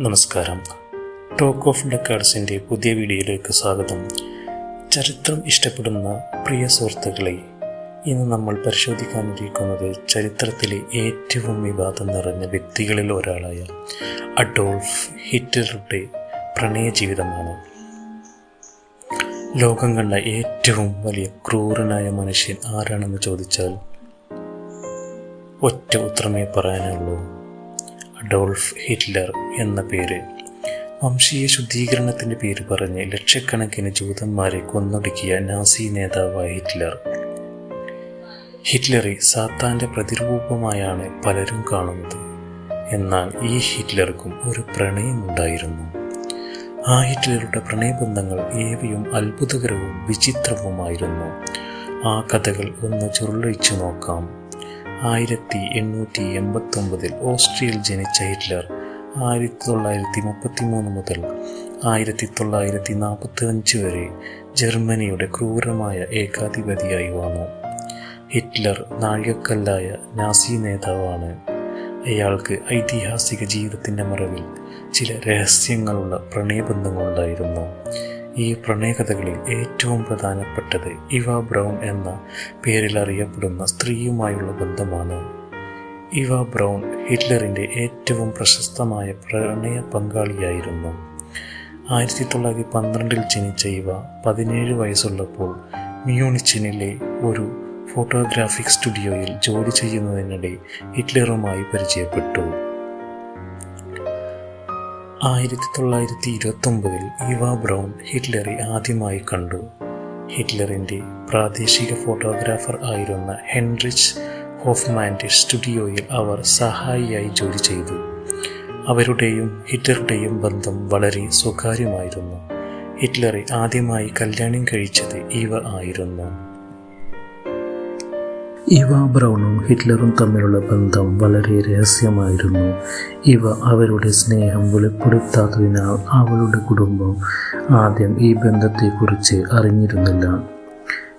നമസ്കാരം. Talk of ഡെക്കാഡ്സിന്റെ പുതിയ വീഡിയോയിലേക്ക് സ്വാഗതം. ചരിത്രം ഇഷ്ടപ്പെടുന്ന പ്രിയ സുഹൃത്തുക്കളെ ഇന്ന് നമ്മൾ പരിശോധിക്കാനിരിക്കുന്നത് ചരിത്രത്തിലെ ഏറ്റവും വിവാദം നിറഞ്ഞ വ്യക്തികളിൽ ഒരാളായ അഡോൾഫ് ഹിറ്റ്ലറുടെ പ്രണയ ജീവിതമാണ്. ലോകം കണ്ട ഏറ്റവും വലിയ ക്രൂരനായ മനുഷ്യൻ ആരാണെന്ന് ചോദിച്ചാൽ ഒറ്റ ഉത്തരമേ പറയാനുള്ളൂ. അഡോൾഫ് ഹിറ്റ്ലർ എന്ന പേര്. വംശീയ ശുദ്ധീകരണത്തിന്റെ പേര് പറഞ്ഞ് ലക്ഷക്കണക്കിന് ജൂതന്മാരെ കൊന്നൊടുക്കിയ നാസി നേതാവായ ഹിറ്റ്ലർ. ഹിറ്റ്ലറെ സാത്താന്റെ പ്രതിരൂപമായാണ് പലരും കാണുന്നത്. എന്നാൽ ഈ ഹിറ്റ്ലർക്കും ഒരു പ്രണയമുണ്ടായിരുന്നു. ആ ഹിറ്റ്ലറുടെ പ്രണയബന്ധങ്ങൾ ഏവയും അത്ഭുതകരവും വിചിത്രവുമായിരുന്നു. ആ കഥകൾ ഒന്ന് ചുരുളഴിച്ചു നോക്കാം. ആയിരത്തി എണ്ണൂറ്റി എൺപത്തൊമ്പതിൽ ഓസ്ട്രിയയിൽ ജനിച്ച ഹിറ്റ്ലർ ആയിരത്തി തൊള്ളായിരത്തി മുപ്പത്തി മൂന്ന് മുതൽ ആയിരത്തി തൊള്ളായിരത്തി നാൽപ്പത്തി അഞ്ച് വരെ ജർമ്മനിയുടെ ക്രൂരമായ ഏകാധിപതിയായി വന്നു. ഹിറ്റ്ലർ നാഴികക്കല്ലായ നാസി നേതാവാണ്. അയാൾക്ക് ഐതിഹാസിക ജീവിതത്തിന്റെ മറവിൽ ചില രഹസ്യങ്ങളുള്ള പ്രണയബന്ധങ്ങളുണ്ടായിരുന്നു. ഈ പ്രണയകഥകളിൽ ഏറ്റവും പ്രധാനപ്പെട്ടത് ഇവ ബ്രൗൺ എന്ന പേരിൽ അറിയപ്പെടുന്ന സ്ത്രീയുമായുള്ള ബന്ധമാണ്. ഇവ ബ്രൗൺ ഹിറ്റ്ലറിന്റെ ഏറ്റവും പ്രശസ്തമായ പ്രണയ പങ്കാളിയായിരുന്നു. ആയിരത്തി തൊള്ളായിരത്തി പന്ത്രണ്ടിൽ ജനിച്ച ഇവ പതിനേഴ് വയസ്സുള്ളപ്പോൾ മ്യൂണിച്ചിനിലെ ഒരു ഫോട്ടോഗ്രാഫിക് സ്റ്റുഡിയോയിൽ ജോലി ചെയ്യുന്നതിനിടെ ഹിറ്റ്ലറുമായി പരിചയപ്പെട്ടു. ആയിരത്തി തൊള്ളായിരത്തി ഇരുപത്തൊമ്പതിൽ ഇവ ബ്രൗൺ ഹിറ്റ്ലറെ ആദ്യമായി കണ്ടു. ഹിറ്റ്ലറിന്റെ പ്രാദേശിക ഫോട്ടോഗ്രാഫർ ആയിരുന്ന ഹെൻറിച്ച് ഹോഫ്മാന്റെ സ്റ്റുഡിയോയിൽ അവർ സഹായിയായി ജോലി ചെയ്തു. അവരുടെയും ഹിറ്റ്ലറുടെയും ബന്ധം വളരെ സ്വകാര്യമായിരുന്നു. ഹിറ്റ്ലറെ ആദ്യമായി കല്യാണം കഴിച്ചത് ഇവ ആയിരുന്നു. ഇവ ബ്രൗണും ഹിറ്റ്ലറും തമ്മിലുള്ള ബന്ധം വളരെ രഹസ്യമായിരുന്നു. ഇവ അവരുടെ സ്നേഹം വെളിപ്പെടുത്താത്തതിനാൽ അവളുടെ കുടുംബം ആദ്യം ഈ ബന്ധത്തെക്കുറിച്ച് അറിഞ്ഞിരുന്നില്ല.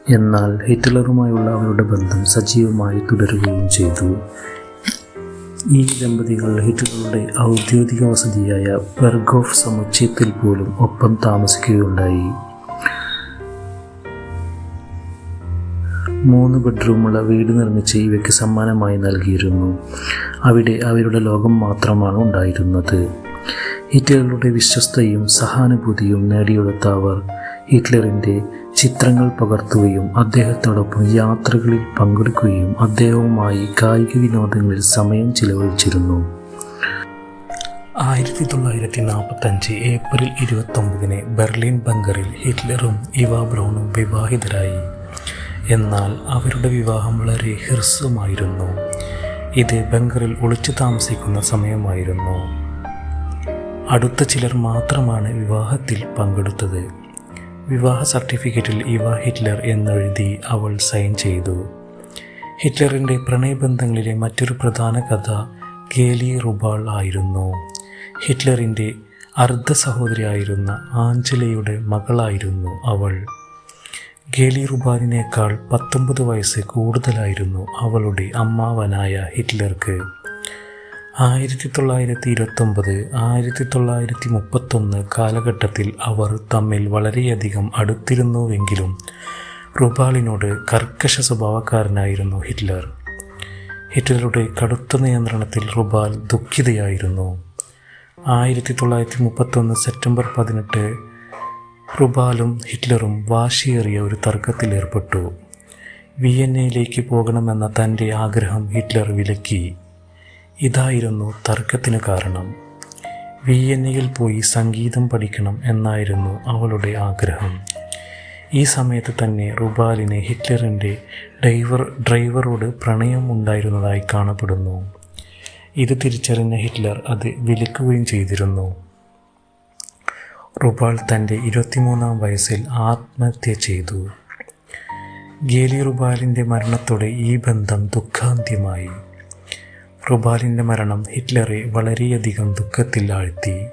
എന്നാൽ ഹിറ്റ്ലറുമായുള്ള അവരുടെ ബന്ധം സജീവമായി തുടരുകയും ചെയ്തു. ഈ ദമ്പതികൾ ഹിറ്റ്ലറുടെ ഔദ്യോഗിക വസതിയായ ബെർഗോഫ് സമുച്ചയത്തിൽ പോലും ഒപ്പം താമസിക്കുകയുണ്ടായി. മൂന്ന് ബെഡ്റൂമുള്ള വീട് നിർമ്മിച്ച് ഇവയ്ക്ക് സമ്മാനമായി നൽകിയിരുന്നു. അവിടെ അവരുടെ ലോകം മാത്രമാണ് ഉണ്ടായിരുന്നത്. ഹിറ്റ്ലറുടെ വിശ്വസ്തയും സഹാനുഭൂതിയും നേടിയെടുത്ത അവർ ഹിറ്റ്ലറിന്റെ ചിത്രങ്ങൾ പകർത്തുകയും അദ്ദേഹത്തോടൊപ്പം യാത്രകളിൽ പങ്കെടുക്കുകയും അദ്ദേഹവുമായി കായിക വിനോദങ്ങളിൽ സമയം ചിലവഴിച്ചിരുന്നു. ആയിരത്തി തൊള്ളായിരത്തി നാൽപ്പത്തഞ്ച് ഏപ്രിൽ ഇരുപത്തൊമ്പതിന് ബെർലിൻ ബങ്കറിൽ ഹിറ്റ്ലറും ഇവ ബ്രൗണും വിവാഹിതരായി. എന്നാൽ അവരുടെ വിവാഹം വളരെ ഹ്രസ്വമായിരുന്നു ഇത് ബംഗറിൽ ഒളിച്ചു താമസിക്കുന്ന സമയമായിരുന്നു. അടുത്ത ചിലർ മാത്രമാണ് വിവാഹത്തിൽ പങ്കെടുത്തത്. വിവാഹ സർട്ടിഫിക്കറ്റിൽ ഇവ ഹിറ്റ്ലർ എന്നെഴുതി അവൾ സൈൻ ചെയ്തു. ഹിറ്റ്ലറിന്റെ പ്രണയബന്ധങ്ങളിലെ മറ്റൊരു പ്രധാന കഥ കേലി റുബാൾ ആയിരുന്നു. ഹിറ്റ്ലറിന്റെ അർദ്ധ സഹോദരിയായിരുന്ന ആഞ്ചലയുടെ മകളായിരുന്നു അവൾ. ഗേലി റുബാനിനേക്കാൾ പത്തൊമ്പത് വയസ്സ് കൂടുതലായിരുന്നു അവളുടെ അമ്മാവനായ ഹിറ്റ്ലർക്ക്. ആയിരത്തി തൊള്ളായിരത്തി ഇരുപത്തൊമ്പത് ആയിരത്തി തൊള്ളായിരത്തി മുപ്പത്തൊന്ന് കാലഘട്ടത്തിൽ അവർ തമ്മിൽ വളരെയധികം അടുത്തിരുന്നുവെങ്കിലും റുബാളിനോട് കർക്കശ സ്വഭാവക്കാരനായിരുന്നു ഹിറ്റ്ലർ. ഹിറ്റ്ലറുടെ കടുത്ത നിയന്ത്രണത്തിൽ റുബാൽ ദുഃഖിതയായിരുന്നു. ആയിരത്തി തൊള്ളായിരത്തി മുപ്പത്തൊന്ന് സെപ്റ്റംബർ പതിനെട്ട് റുബാലും ഹിറ്റ്ലറും വാശിയേറിയ ഒരു തർക്കത്തിലേർപ്പെട്ടു വിയന്നയിലേക്ക് പോകണമെന്ന തന്റെ ആഗ്രഹം ഹിറ്റ്ലർ വിലക്കി. ഇതായിരുന്നു തർക്കത്തിന് കാരണം. വിയന്നയിൽ പോയി സംഗീതം പഠിക്കണം എന്നായിരുന്നു അവളുടെ ആഗ്രഹം. ഈ സമയത്ത് തന്നെ റുബാലിന് ഹിറ്റ്ലറിന്റെ ഡ്രൈവർ ഡ്രൈവറോട് പ്രണയം ഉണ്ടായിരുന്നതായി കാണപ്പെടുന്നു. ഇത് തിരിച്ചറിഞ്ഞ ഹിറ്റ്ലർ അത് വിലക്കുകയും ചെയ്തിരുന്നു. റുബാൾ തന്റെ ഇരുപത്തിമൂന്നാം വയസ്സിൽ ആത്മഹത്യ ചെയ്തു. ഗേലി റുബാലിന്റെ മരണത്തോടെ ഈ ബന്ധം ദുഃഖാന്ത്യമായി. റുബാലിന്റെ മരണം ഹിറ്റ്ലറെ വളരെയധികം ദുഃഖത്തിൽ ആഴ്ത്തി.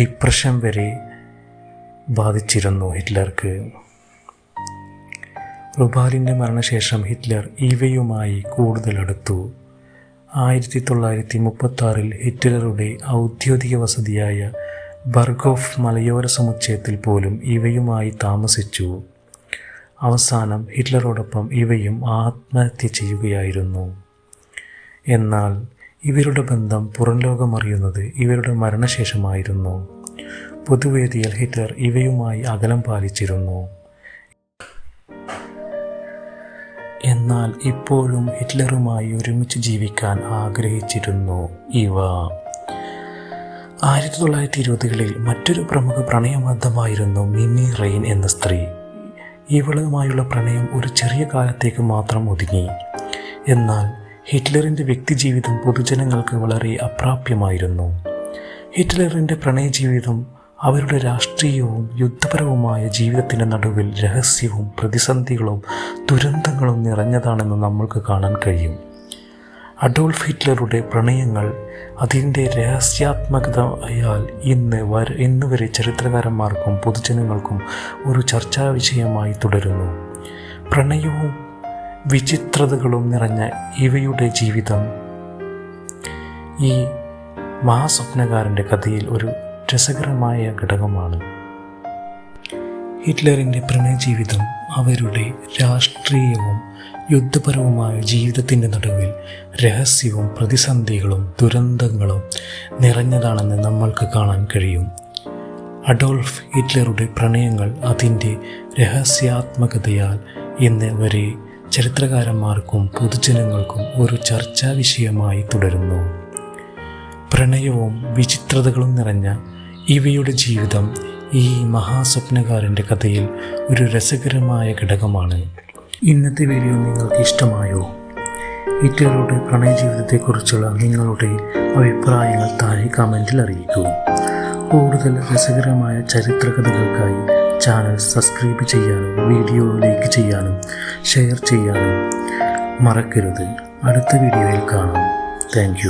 ഡിപ്രഷൻ വരെ ബാധിച്ചിരുന്നു ഹിറ്റ്ലർക്ക്. റുബാലിന്റെ മരണശേഷം ഹിറ്റ്ലർ ഈവയുമായി കൂടുതൽ അടുത്തു. ആയിരത്തി തൊള്ളായിരത്തി മുപ്പത്തി ഹിറ്റ്ലറുടെ ഔദ്യോഗിക വസതിയായ ബർഗോഫ് മലയോര സമുച്ചയത്തിൽ പോലും ഇവയുമായി താമസിച്ചു. അവസാനം ഹിറ്റ്ലറോടൊപ്പം ഇവയും ആത്മഹത്യ ചെയ്യുകയായിരുന്നു. എന്നാൽ ഇവരുടെ ബന്ധം പുറം ലോകമറിയുന്നത് ഇവരുടെ മരണശേഷമായിരുന്നു. പൊതുവേദിയിൽ ഹിറ്റ്ലർ ഇവയുമായി അകലം പാലിച്ചിരുന്നു. എന്നാൽ ഇപ്പോഴും ഹിറ്റ്ലറുമായി ഒരുമിച്ച് ജീവിക്കാൻ ആഗ്രഹിച്ചിരുന്നു ഇവ. ആയിരത്തി തൊള്ളായിരത്തി ഇരുപതുകളിൽ മറ്റൊരു പ്രമുഖ പ്രണയബദ്ധമായിരുന്നു മിമി റെയിൻ എന്ന സ്ത്രീ. ഇവളുമായുള്ള പ്രണയം ഒരു ചെറിയ കാലത്തേക്ക് മാത്രം ഒതുങ്ങി. എന്നാൽ ഹിറ്റ്ലറിന്റെ വ്യക്തിജീവിതം പൊതുജനങ്ങൾക്ക് വളരെ അപ്രാപ്യമായിരുന്നു. ഹിറ്റ്ലറിന്റെ പ്രണയജീവിതം അവരുടെ രാഷ്ട്രീയവും യുദ്ധപരവുമായ ജീവിതത്തിന്റെ നടുവിൽ രഹസ്യവും പ്രതിസന്ധികളും ദുരന്തങ്ങളും നിറഞ്ഞതാണെന്ന് നമ്മൾക്ക് കാണാൻ കഴിയും. അഡോൾഫ് ഹിറ്റ്ലറുടെ പ്രണയങ്ങൾ അതിന്റെ രഹസ്യാത്മകതയാൽ ഇന്ന് വര ഇന്ന് വരെ ചരിത്രകാരന്മാർക്കും പൊതുജനങ്ങൾക്കും ഒരു ചർച്ചാ വിഷയമായി തുടരുന്നു. പ്രണയവും വിചിത്രതകളും നിറഞ്ഞ ഇവയുടെ ജീവിതം ഈ മഹാസ്വപ്നകാരന്റെ കഥയിൽ ഒരു രസകരമായ ഘടകമാണ്. ഹിറ്റ്ലറിന്റെ പ്രണയജീവിതം അവരുടെ രാഷ്ട്രീയവും യുദ്ധപരവുമായ ജീവിതത്തിന്റെ നടുവിൽ രഹസ്യവും പ്രതിസന്ധികളും ദുരന്തങ്ങളും നിറഞ്ഞതാണെന്ന് നമ്മൾക്ക് കാണാൻ കഴിയും. അഡോൾഫ് ഹിറ്റ്ലറുടെ പ്രണയങ്ങൾ അതിന്റെ രഹസ്യാത്മകതയാൽ ഇന്ന് വരെ ചരിത്രകാരന്മാർക്കും പൊതുജനങ്ങൾക്കും ഒരു ചർച്ചാ വിഷയമായി തുടരുന്നു. പ്രണയവും വിചിത്രതകളും നിറഞ്ഞ ഇവയുടെ ജീവിതം ഈ മഹാസ്വപ്നകാരന്റെ കഥയിൽ ഒരു രസകരമായ ഘടകമാണ്. ഇന്നത്തെ വീഡിയോ നിങ്ങൾക്ക് ഇഷ്ടമായോ? ഇറ്റലിയുടെ പ്രണയജീവിതത്തെക്കുറിച്ചുള്ള നിങ്ങളുടെ അഭിപ്രായങ്ങൾ താഴെ കമന്റിൽ അറിയിക്കൂ. കൂടുതൽ രസകരമായ ചരിത്ര കഥകൾക്കായി ചാനൽ സബ്സ്ക്രൈബ് ചെയ്യാനും വീഡിയോ ലൈക്ക് ചെയ്യാനും ഷെയർ ചെയ്യാനും മറക്കരുത്. അടുത്ത വീഡിയോയിൽ കാണാം. താങ്ക്